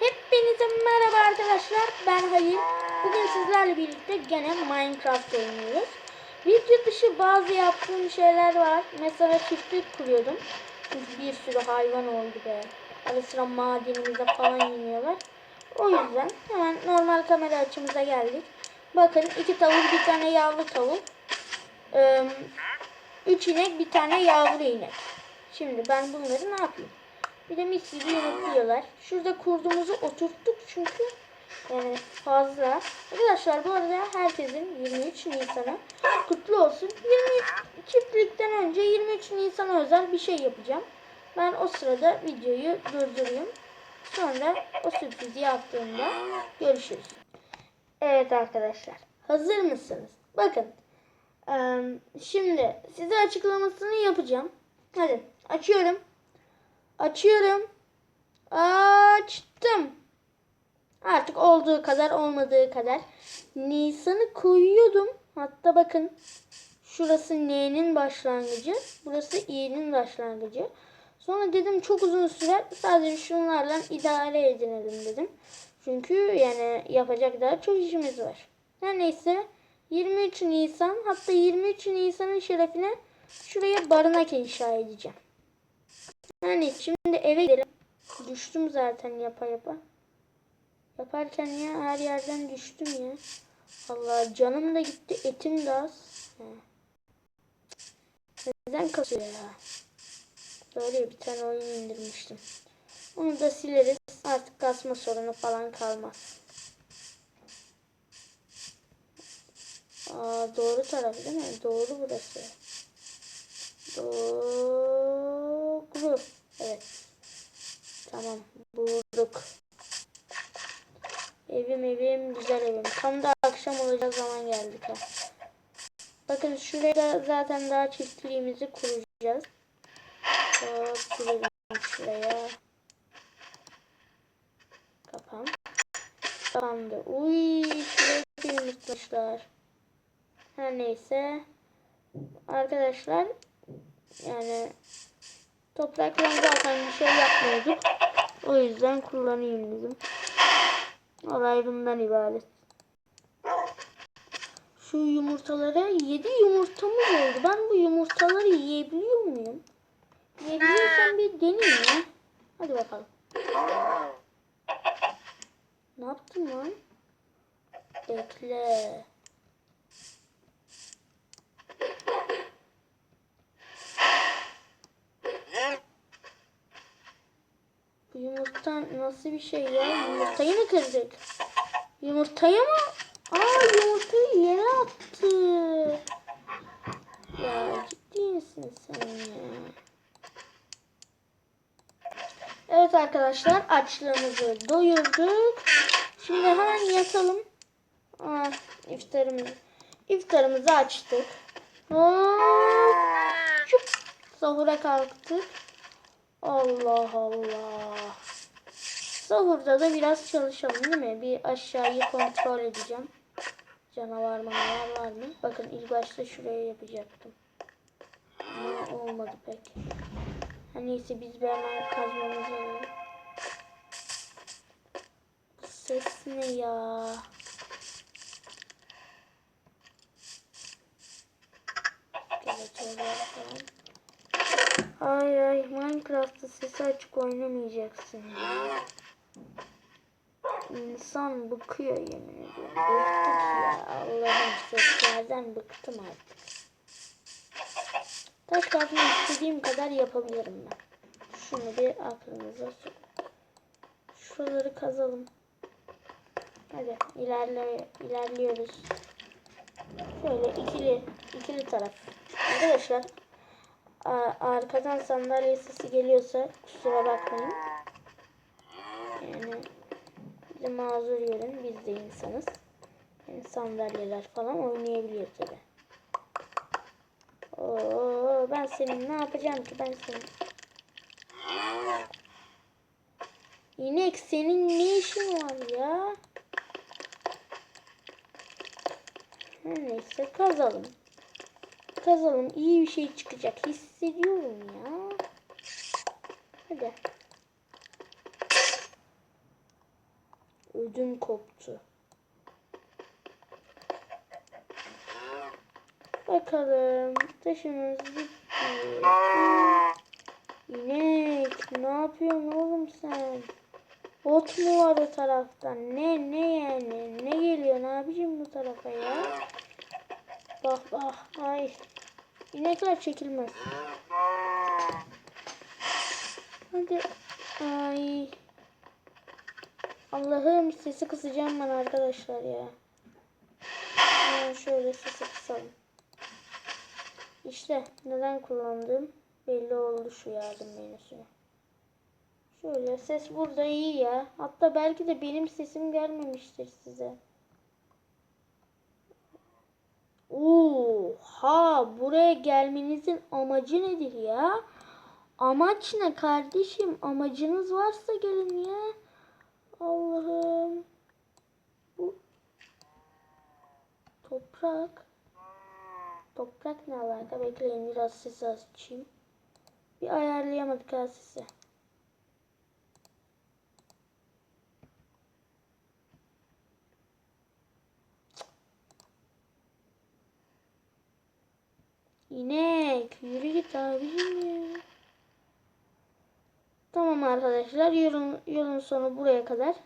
Hepinize merhaba arkadaşlar. Ben Halil. Bugün sizlerle birlikte gene Minecraft oynuyoruz. Video dışı bazı yaptığım şeyler var. Mesela çiftlik kuruyordum. Bir sürü hayvan oldu be. Ara sıra madenimize falan iniyorlar. O yüzden hemen normal kamera açımıza geldik. Bakın iki tavuk bir tane yavru tavuk. Üç inek bir tane yavru inek. Şimdi ben bunları ne yapayım? Bir de mis gibi yumurtluyorlar. Şurada kurdumuzu oturttuk çünkü yani fazla. Arkadaşlar bu arada herkesin 23 Nisan'ı kutlu olsun. 20 çiftlikten önce 23 Nisan'a özel bir şey yapacağım. Ben o sırada videoyu durdurayım. Sonra o sürprizi yaptığımda görüşürüz. Evet arkadaşlar. Hazır mısınız? Bakın. Şimdi size açıklamasını yapacağım. Hadi açıyorum. Açıyorum. Açtım. Artık olduğu kadar olmadığı kadar. Nisan'ı koyuyordum. Hatta bakın. Şurası N'nin başlangıcı. Burası İ'nin başlangıcı. Sonra dedim çok uzun sürer. Sadece şunlarla idare edinelim dedim. Çünkü yani yapacak daha çok işimiz var. Her neyse 23 Nisan hatta 23 Nisan'ın şerefine şuraya barınak inşa edeceğim. Yani şimdi eve gidelim. Düştüm zaten yapa yapa. Yaparken ya her yerden düştüm ya. Allah canım da gitti etim de az. He. Neden kasıyor ya? Böyle bir tane oyun indirmiştim. Onu da sileriz. Artık kasma sorunu falan kalmaz. Aa, doğru taraf değil mi? Doğru burası. Doğru. Evet. Tamam. Bulduk. Evim evim güzel evim. Tam da akşam olacak zaman geldik ha. Bakın şuraya zaten daha çiftliğimizi kuracağız. Girelim şuraya. Kapan. Kapandı. Uy şuraya yumurtlamışlar. Her neyse. Arkadaşlar yani toprakla zaten bir şey yapmıyorduk. O yüzden kullanayım dedim. Olay bundan ibaret. Şu yumurtalara 7 yumurtamız oldu. Ben bu yumurtaları yiyebiliyor muyum? Yiyebiliyorsam bir deneyeyim ya. Hadi bakalım. Ne yaptın lan? Bekle. Bu yumurta nasıl bir şey ya? Yumurtayı mı kırdık? Yumurtayı mı? Aa yumurtayı yere attı. Ya ciddi misin sen ya? Evet arkadaşlar açlığımızı doyurduk. Şimdi hemen yatalım. Aa, iftarımızı, iftarımızı açtık. Hop, sahura kalktık. Allah Allah. Sahurda da biraz çalışalım değil mi? Bir aşağıyı kontrol edeceğim. Canavar manavar var mı? Bakın ilk başta şuraya yapacaktım. Ama olmadı pek. Her neyse biz bir hemen kazmamızı alalım. Ses ne ya? Ay ay Minecraft'ta sesi açık oynamayacaksın ya. İnsan bıkıyor yemin ediyorum. Bıktık ya. Allah'ım seslerden bıktım artık. Taş kazma istediğim kadar yapabilirim ben. Şunu bir aklınıza sok. Şuraları kazalım. Hadi ilerle ilerliyoruz. Şöyle ikili ikili taraf. Arkadaşlar arkadan sandalye sesi geliyorsa kusura bakmayın. Yani bizi mazur görün. Biz de insanız. Yani sandalyeler falan oynayabiliyor tabi. Oo, ben senin ne yapacağım ki ben senin. İnek senin ne işin var ya? Neyse kazalım. Kazalım iyi bir şey çıkacak hissediyorum ya. Hadi. Ödüm koptu. Bakalım. Taşımız bitti. İnek. Ne yapıyorsun oğlum sen? Ot mu var o tarafta? Ne ne yani? Ne geliyor abicim bu tarafa ya? Bak bak. Ay. İnekler çekilmez. Hadi. Ay. Allah'ım sesi kısacağım ben arkadaşlar ya. Hemen şöyle sesi kısalım. İşte neden kullandığım belli oldu şu yardım menüsünü. Şöyle ses burada iyi ya. Hatta belki de benim sesim gelmemiştir size. Oha buraya gelmenizin amacı nedir ya? Amaç ne kardeşim? Amacınız varsa gelin ya. Allah'ım. Bu toprak. Toprak ne alaka? Bekleyin biraz ses açayım. Bir ayarlayamadık ha sesi. İnek yürü git abicim ya. Tamam arkadaşlar yolun, yolun sonu buraya kadar.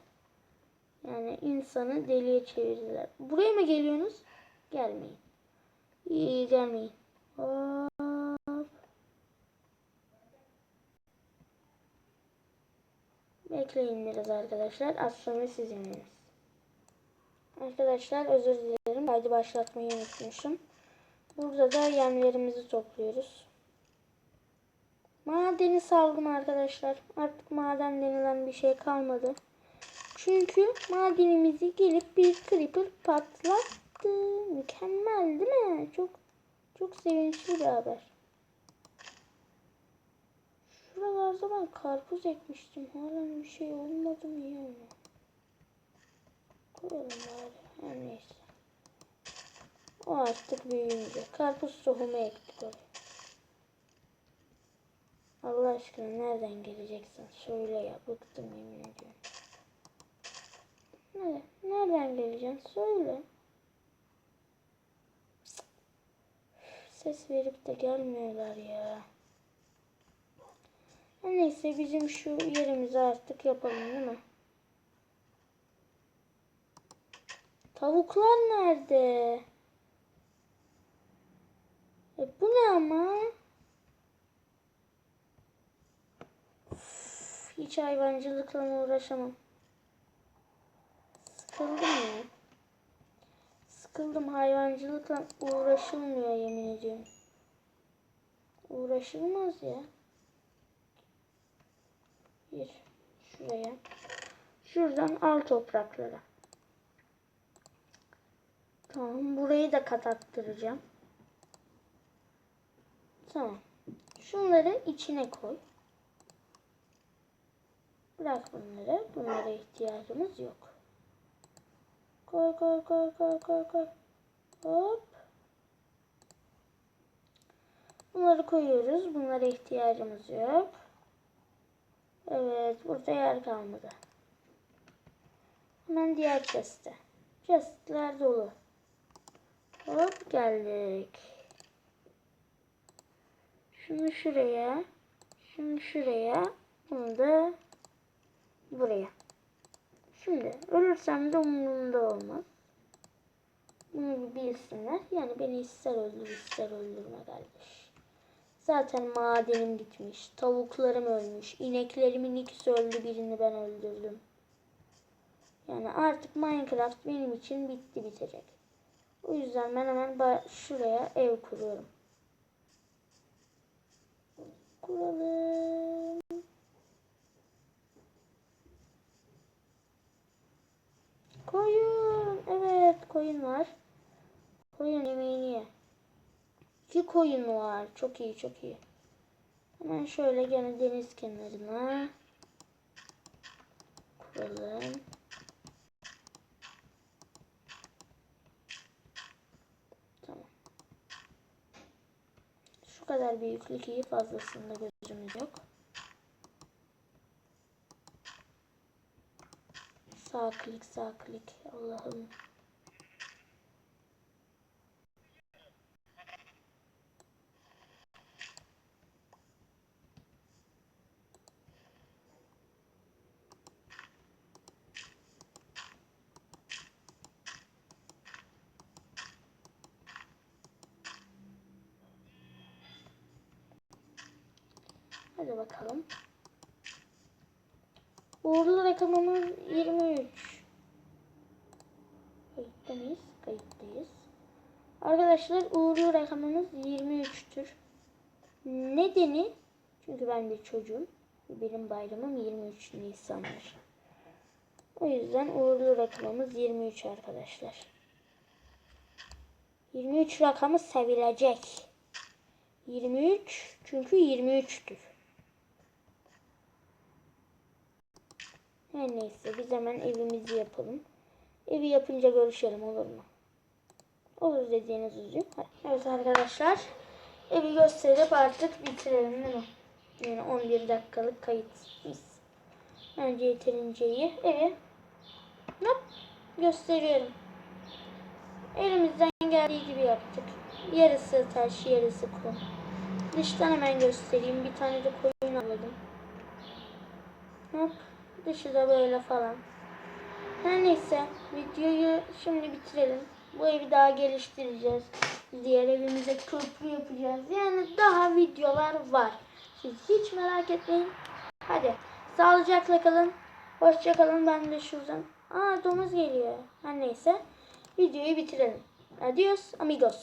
Yani insanı deliye çevirdiler. Buraya mı geliyorsunuz? Gelmeyin. İyi gelmeyin. Hop. Bekleyin biraz arkadaşlar. Az sonra sizinleriz. Arkadaşlar özür dilerim. Haydi başlatmayı unutmuşum. Burada da yemlerimizi topluyoruz. Madeni saldım arkadaşlar. Artık maden denilen bir şey kalmadı. Çünkü madenimizi gelip bir creeper patlattı. Mükemmel değil mi? Çok çok sevinçli bir haber. Şuralarda ben karpuz ekmiştim. Hala bir şey olmadı mı ya? Koyalım bari. Her neyse. O artık büyüyünce. Karpuz tohumu ektik oraya. Allah aşkına nereden geleceksin? Söyle ya. Bıktım yemin ediyorum. Nerede? Nereden geleceksin? Söyle. Ses verip de gelmiyorlar ya. Neyse bizim şu yerimizi artık yapalım değil mi? Tavuklar nerede? E bu ne ama? Hiç hayvancılıkla uğraşamam. Sıkıldım ya. Sıkıldım hayvancılıkla uğraşılmıyor yemin ediyorum. Uğraşılmaz ya. Bir şuraya. Şuradan al toprakları. Tamam burayı da katattıracağım. Tamam. Şunları içine koy. Bırak bunları. Bunlara ihtiyacımız yok. Koy koy koy koy koy koy. Hop. Bunları koyuyoruz. Bunlara ihtiyacımız yok. Evet. Burada yer kalmadı. Hemen diğer chest'e. Chest'ler dolu. Hop geldik. Şunu şuraya. Şunu şuraya. Bunu da buraya. Şimdi ölürsem de umurumda olmaz. Bunu bilsinler. Yani beni ister öldür ister öldürme kardeş. Zaten madenim bitmiş. Tavuklarım ölmüş. İneklerimin ikisi öldü. Birini ben öldürdüm. Yani artık Minecraft benim için bitti bitecek. O yüzden ben hemen şuraya ev kuruyorum. Kuralım. Koyun. Evet koyun var. Koyun yemeğini ye. İki koyun var. Çok iyi çok iyi. Hemen şöyle gene deniz kenarına kuralım. Tamam. Şu kadar büyüklük iyi fazlasında gözümüz yok. Sağ klik sağ klik. Allah'ım. Hadi bakalım. Uğurlu rakamımız 23. Kayıtta mıyız? Kayıttayız. Arkadaşlar uğurlu rakamımız 23'tür. Nedeni çünkü ben bir çocuğum. Benim bayramım 23 Nisan'dır. O yüzden uğurlu rakamımız 23 arkadaşlar. 23 rakamı sevilecek. 23 çünkü 23'tür. Her neyse biz hemen evimizi yapalım. Evi yapınca görüşelim olur mu? Olur dediğiniz üzüm. Evet arkadaşlar. Evi gösterip artık bitirelim değil mi? Yani 11 dakikalık kayıt. Biz. Bence yeterince. Evi hop, gösteriyorum. Elimizden geldiği gibi yaptık. Yarısı taş, yarısı kum. Dıştan hemen göstereyim. Bir tane de koyun aldım. Hop. Dışı da böyle falan. Her neyse videoyu şimdi bitirelim. Bu evi daha geliştireceğiz. Diğer evimize köprü yapacağız. Yani daha videolar var. Siz hiç merak etmeyin. Hadi sağlıcakla kalın. Hoşça kalın. Ben de şuradan. Aa domuz geliyor. Her neyse videoyu bitirelim. Adios amigos.